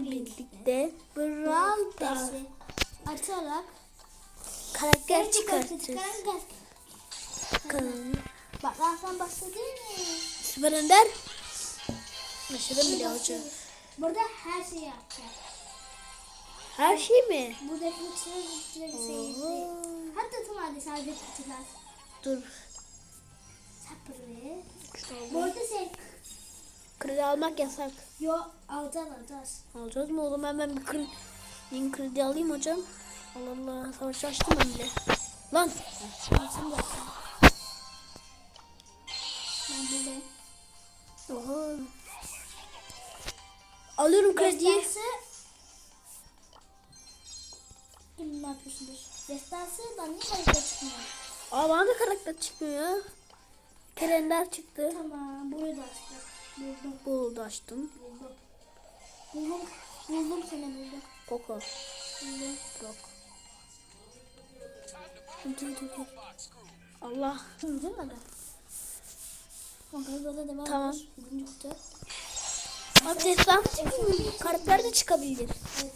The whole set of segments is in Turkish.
birlikte Brawl Dersi açarak karakter çıkartacağız. Bakalım. Bak ben sen başladın mı? Süper Önder. Başladım bile hoca. Burada her şeyi yapacağız. Her şey mi? Buradaki bütün şeyi. Hatta tüm halde sadece kutular. Dur. Sapırı. Bu arada şey Kredi almak yasak. yo alacağız alacağız. Alacağız mı oğlum? Hemen bir kredi, yeni kredi alayım hocam. Allah Allah. Savaş açtım ben bile. Lan. Nasıl yapacağım? Ben böyle. Oha. Alıyorum krediyi. Destansı. Şimdi ne yapıyorsunuz? Destansı da niye harita çıkmıyor? Aa bana da karakter çıkmıyor. Kalender çıktı. Tamam burayı da açtık. Buldum Bulu da açtım. buldum. Buldum. Buldum seni buldum. Koko. Buldum. Yok. Dur dur dur. Allah. Buldun mu da? Bakalım böyle devam Tamam. Birinci kutu. Abi destan çıkmıyor. Karakter de çıkabilir. Evet.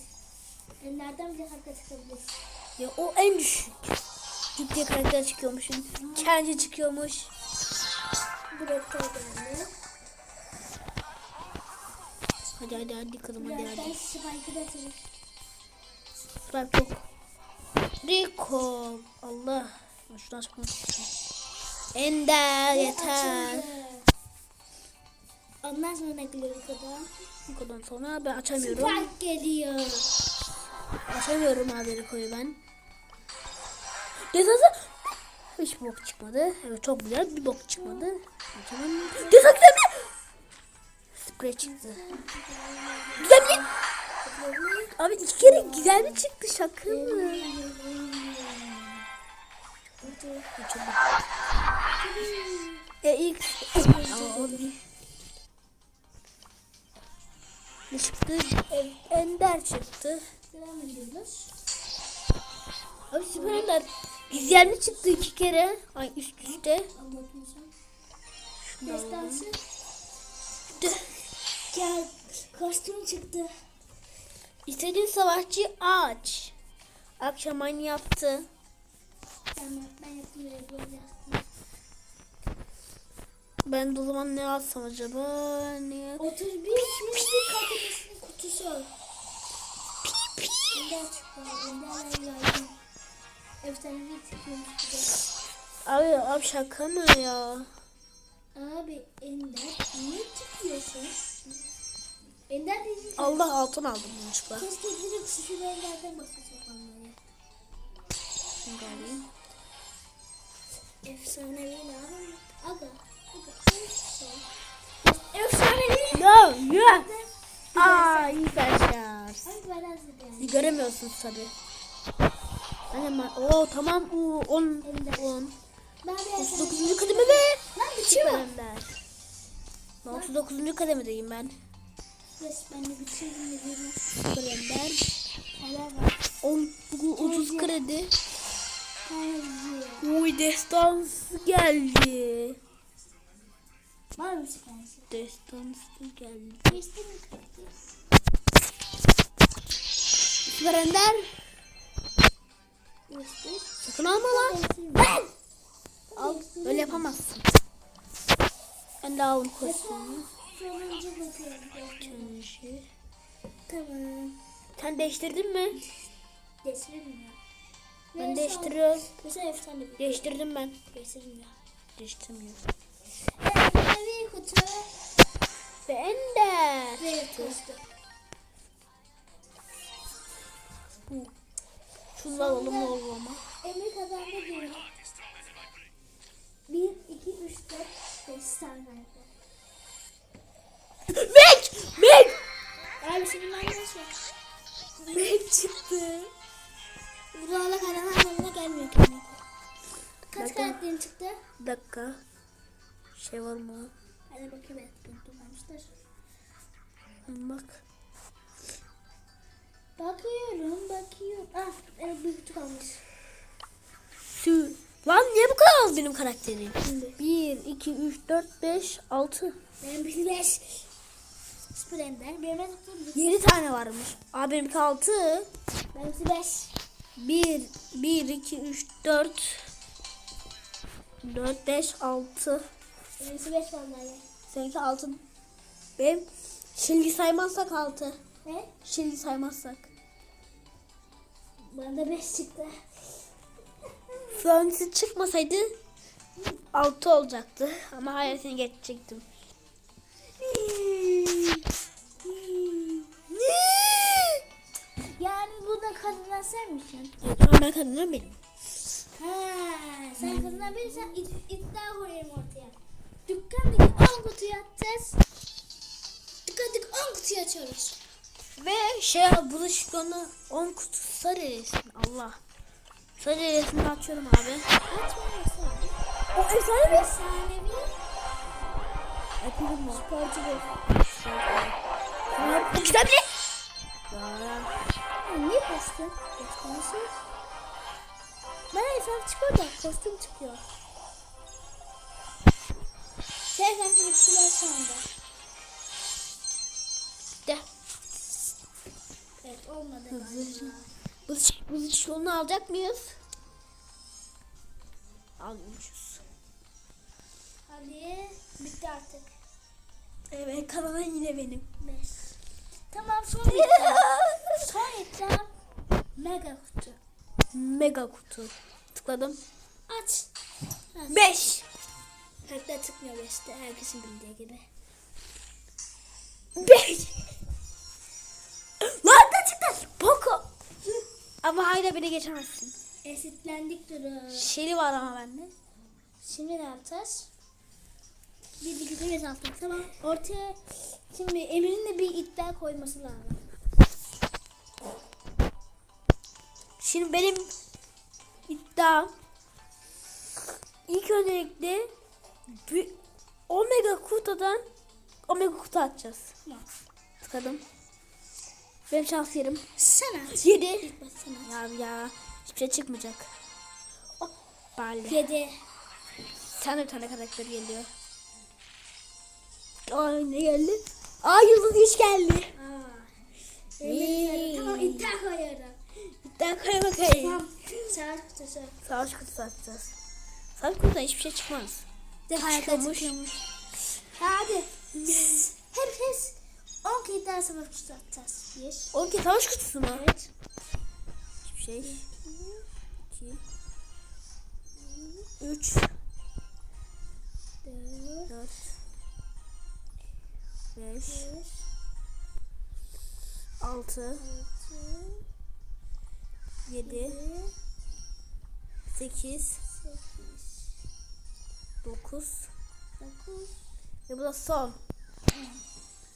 Ellerden bile harita çıkabilir. Ya o en düşük. Ciddi karakter çıkıyormuş. Kendi çıkıyormuş. Buraya kutu geldi. Hadi hadi hadi kızım hadi hadi. Spike yok. Rico. Allah. Açmak istiyorum. Ender yeter. Ondan sonra ne geliyor Rico'da? Rico'dan sonra ben açamıyorum. Spike geliyor. Açamıyorum abi Rico'yu ben. Desansı. Hiç bok çıkmadı. Evet çok güzel bir bok çıkmadı. Açamam. Desansı mi? Sprey çıktı. Güzel bir. Abi iki kere güzel bir çıktı şaka mı? E ilk ne çıktı? Ender çıktı. Devam ediyoruz. Abi süper Ender. Güzel mi çıktı iki kere? Ay üst üste. Destansı. Gel. Kostüm çıktı. İstediğin savaşçıyı aç. Akşam aynı yaptı. Tamam ben yaptım. Ben de o zaman ne alsam acaba? Ne? 31 misli kategorisi kutusu. Efsanevi çıkıyormuş bir de. Abi, abi şaka mı ya? Abi Ender niye çıkıyorsun? Ender dedi. Allah altın aldım yanlışlıkla. Keşke direkt sıfır Ender'den basacak onları. Şunu da alayım. Efsanevi ne abi? Aga. Sor. Efsanevi. No, ya. Aa, iyi yani? Göremiyorsunuz tabi. Hemen, oo tamam, oo, 10, Ender. 10. Ben bir 39. kademe Süper bitiyor. Ender. Ben 39. kademedeyim ben. De bitirdim de bir var. 10, 30 kredi. Uy destansı geldi. Var mı sıkıntı? Destansı geldi. Geçti mi. Sakın alma lan. Ben. Al. Öyle yapamazsın. Ben de aldım kostümü. Sonuncu bakıyorum. Kendisi. Tamam. Sen değiştirdin mi? Geçirelim ya. Ben Neyse, değiştiriyorum. Mesela efsane bir. Değiştirdim ben. Geçirelim ya. Değiştirmiyorum. Efsanevi kutu Ve Ender. ve kostüm. Bu. Şunu alalım olur ama. Emir kazandı diyorum. 1, 2, 3, 4, 5 tane Mek! Abi senin annesi. Mek çıktı. Buralarla karavan anlamına gelmiyor kendine. Kaç Neden? karakterin çıktı? Dakika. Şey var mı? Hadi bakayım. Unuttum vermişler. Bak. Bakıyorum, bakıyorum. Ah, evet kutu kalmış. Şu. Lan niye bu kadar az benim karakterim? 1, 2, 3, 4, 5, 6. Benim bir beş. Bu Ender. Benim tuttum. 7 tane varmış. Abi benimki 6. Benimki 5. 1, 1, 2, 3, 4. 4, 5, 6. Benimki 5 vallahi. Seninki 6. Benim şimdi saymazsak 6. Ne? Şimdi saymazsak. Bana da 5 çıktı. Sonrası çıkmasaydı 6 olacaktı. Ama hayır seni geçecektim. Yani burada kazanan sen misin? Ama ben kazanan benim. Ha, sen kazanan bensen id- iddia koyayım ortaya. Dükkandaki 10 kutuyu atacağız. Dükkandaki 10 kutuyu açıyoruz. Ve şey bulaşıklarını 10 kutu sarı resim. Allah. Sarı resmini açıyorum abi. Açmıyorsa. O efsane mi? Efsanevi. Mı? Sporcu bu. Güzel bile. Niye kostüm? Kostümsüz. Bana hesap çıkıyor da kostüm çıkıyor. Şey efendim bittiler şu anda. De. Evet olmadı Hızlı. galiba. Bulaşık, bulaşık yolunu alacak mıyız? Almışız. Hadi bitti artık. Evet kazanan yine benim. Beş. Tamam son iddia. son iddia. Mega kutu. Mega kutu. Tıkladım. Aç. 5. Hatta tıkmıyor beşte herkesin bildiği gibi. 5. Lan da çıktı. Poco. Ama hayır beni geçemezsin. Esitlendik duru. Şeli var ama bende. Şimdi ne yapacağız? Bir bilgi hesaplayalım. Tamam. Ortaya şimdi Emir'in de bir iddia koyması lazım. Şimdi benim iddiam ilk öncelikle Omega kutudan Omega kutu açacağız. Tamam. Tıkladım. Benim şans yerim. Sen aç. 7. İlk baş sen. Ya ya hiçbir şey çıkmayacak. Oh, bari. Yedi. Sen de bir tane karakter geliyor. Aa ne geldi? Aa yıldız güç geldi. Aa. Hey. Tamam iddia koyuyorum. İddia koy bakayım. Tamam. Savaş kutusu. Savaş kutusu açacağız. Savaş kutusundan hiçbir şey çıkmaz. De Çıkıyormuş. çıkıyormuş. Hadi. Herkes 10 kere daha savaş kutusu atacağız. Bir. 12 savaş kutusu mu? Evet. Hiçbir şey. 6 Altı. 7 Yedi. 8 Sekiz. 9 Dokuz. ve bu da son.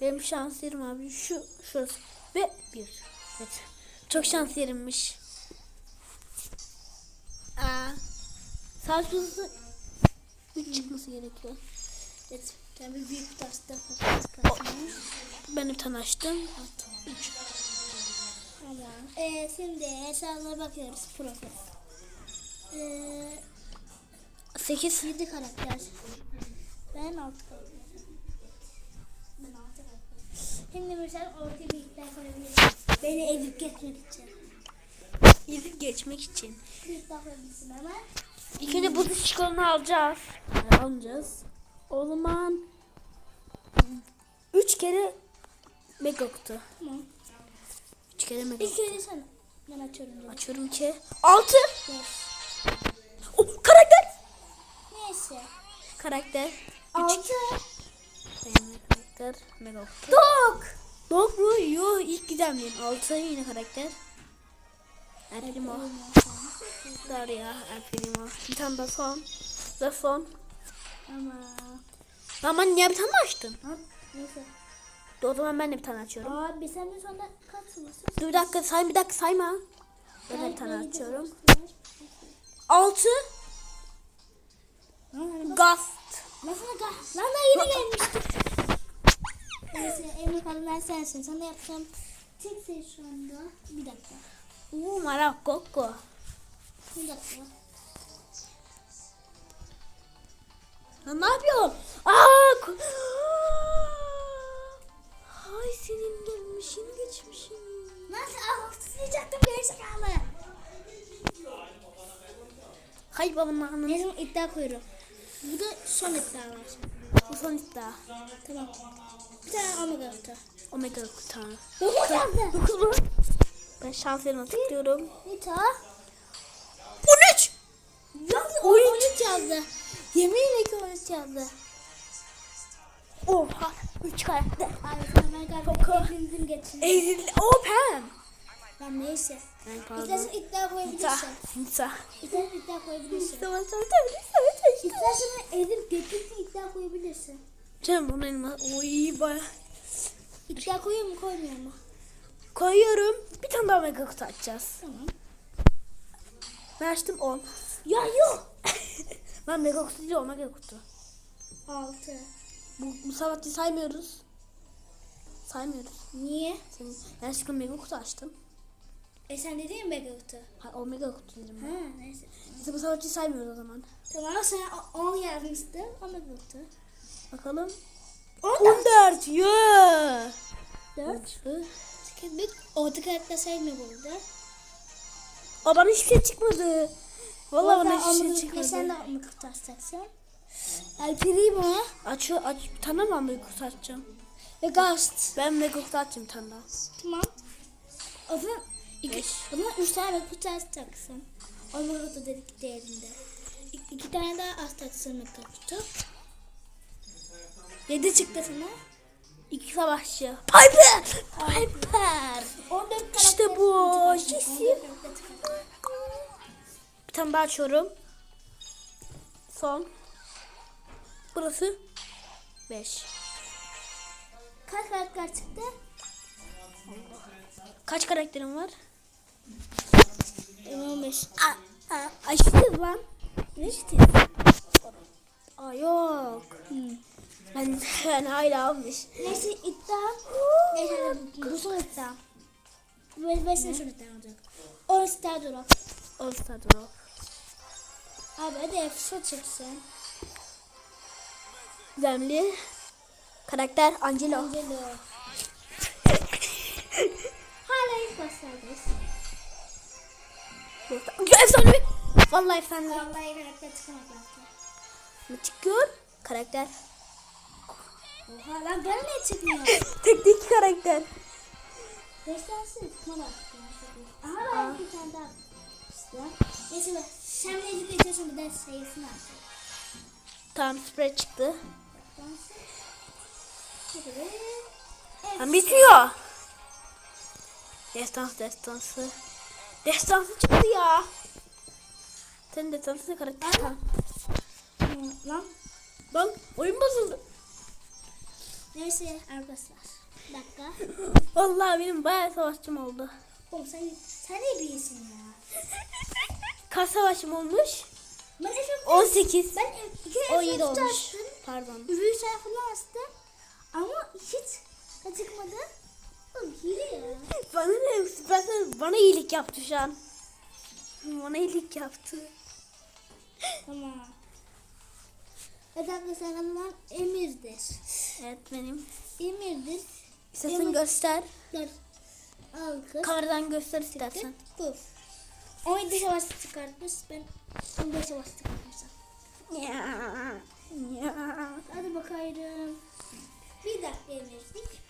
Benim şans yerim abi şu şurası ve bir. Evet. Çok şans yerimmiş. Aa. Savaş kutusu 3 çıkması gerekiyor. Evet. Bir büyük kutu açtım. Tamam. Ben bir tane açtım. Tamam. Ee, şimdi hesabına bakıyoruz profil. Ee, 8 7 karakter. Ben 6 karakter. Ben 6 karakter. Şimdi mesela ortaya bir iddia koyabilirsin. Beni ezip geçmek için. Gidip geçmek için. Bir iddia koyabilirsin ama. İlk önce bu çikolatanı alacağız. Yani alacağız. O zaman 3 kere mega kutu. Tamam. 3 kere İlk kutu. önce sen. Ben açıyorum. direkt. Açıyorum ki 6. Beş. Oh, karakter. Neyse. Karakter. 3 6. karakter mega. Dog. Dog mu? Yo ilk gizemliyim. 6 yine karakter. El Primo. Daria. El Primo. Bir tane daha son. Ve son. Ama. Ama niye bir tane açtın? Ha, Neyse. O zaman ben de bir tane açıyorum. Abi sen de sonra kaç mısın? Dur bir dakika say bir dakika sayma. Ben de bir tane açıyorum. 6 Gast. Nasıl da Lan da yeni gelmiştik. Neyse Emre kadınlar sensin. Sana yapacağım tek şey şu anda. Bir dakika. Uuu Maracocco. Bir dakika. Ya ne yapıyorsun? Aa! Hay senin gelmişin geçmişin. Nasıl alkışlayacaktım gerizekalı. Hay babanın anını. Ne zaman iddia koyuyorum. Bu da son iddia var. Bu son iddia. Tamam. Bir tane omega kutu. Omega kutu. Dokuz yazdı. Dokuz mu? Ben şans yerine tıklıyorum. Nita. 13. Yazdı. 13 yazdı. Yeminle ki 13 yazdı. Oha. 3 karakter. Abi hemen galiba hepinizin geçin. Eğil. O Pam. Lan neyse. Ben pardon. İstersen iddia koyabilirsin. Nisa. İstersen iddia koyabilirsin. Tamam tamam tamam. İstersen ezip götürsün iddia koyabilirsin. Canım bunun elma. Oy baya. İddia koyuyor mu koymuyor mu? Koyuyorum. Bir tane daha mega kutu açacağız. Tamam. Ben açtım 10. Ya yok. ben mega kutu değil o mega kutu. 6. Bu, bu sabatı saymıyoruz. Saymıyoruz. Niye? Senin, şimdi mega kutu açtım. E sen dedin ya mega kutu. Ha, o mega kutu dedim ben. Ha neyse. İşte bu sabatı saymıyoruz o zaman. Tamam sen 10 yazmıştın. O mega kutu. Bakalım. 14. 14. Yeah. 4. Bir orta karakter saymıyor burada. Aa bana hiçbir şey çıkmadı. Vallahi bana hiçbir şey çıkmadı. Sen de omega kutu açacaksın. El Primo Aç, aç, mi mega kutu açacağım? ve Ghost. Ben bir tane daha. Tamam. O zaman iki, o zaman üç tane kutu açacaksın. Omega kutu dedik değerinde. İki, iki tane daha açacaksın mega kutu. Yedi çıktı sana. İki savaşçı. Piper! Piper! 14 karakter. İşte bu. çıkarsın. Yes. 14 karakter çıkarsın. Bir tane daha açıyorum. Son. Burası 5. Kaç karakter çıktı? Kaç karakterim var? 15. Aa, aa, aşırı lan. Ne işte? Aa yok. Hmm. Ben, ben hala almış. Neyse iddia. Neyse bu son iddia. Ve ve sen şunu iddia olacak. O iddia dur. All Star Drop. Abi hadi efso çıksın. Gizemli. Karakter Angelo. Angelo. Hala ilk başlardayız. Efsane. Vallahi efsane. Vallahi karakter çıkamadı artık. Ne çıkıyor? Karakter. Oha lan bana ne çıkmıyor? Teknik karakter. Destansı çıkmadı artık. Aha ben bir tane daha. İşte. Neyse bak. Sen ne edip geçiyorsun bir de sayısını artık. Tamam spread çıktı. Lan bitiyor. Destans destansı. Destansı çıktı ya. Senin destansı karakter. Lan. Lan oyun bozuldu. Neyse arkadaşlar. Bir dakika. Vallahi benim bayağı savaşçım oldu. Oğlum sen, sen ne birisin ya? Kaç savaşım olmuş? Ben F 18. ben iki kere 17 F olmuş. açtım. Pardon. Ürün sayfını açtım. Ama hiç çıkmadı. Oğlum hile ya. Bana ne? Ben sana- bana iyilik yaptı şu an. Bana iyilik yaptı. Tamam. Evet arkadaşlar Emir'dir. Evet benim. Emir'dir. İstersen Emir- göster. Dur. Al kız. Kameradan göster istersen. Puf. 17 savaş çıkartmış. Ben 15 savaş çıkartmışım. Ya. Ya. Hadi bakayım. Bir dakika Emir'dik.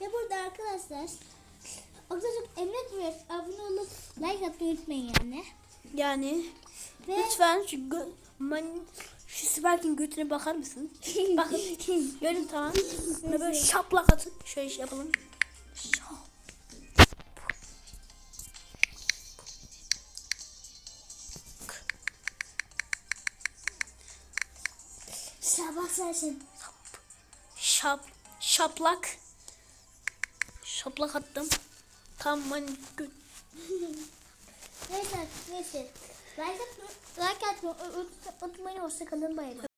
Ve burada arkadaşlar Arkadaşlar emek ver. Abone olup like atmayı unutmayın yani. Yani Ve lütfen şu gö man şu Spark'in götüne bakar mısın? Bakın. Görün tamam. Böyle şaplak atın. Şöyle şey yapalım. Şap. Sabah sensin. Şap. Şaplak. Şaplak attım. Tam man gö Neyse neyse. Like like atmayı unutmayın. Hoşçakalın. Bay bay.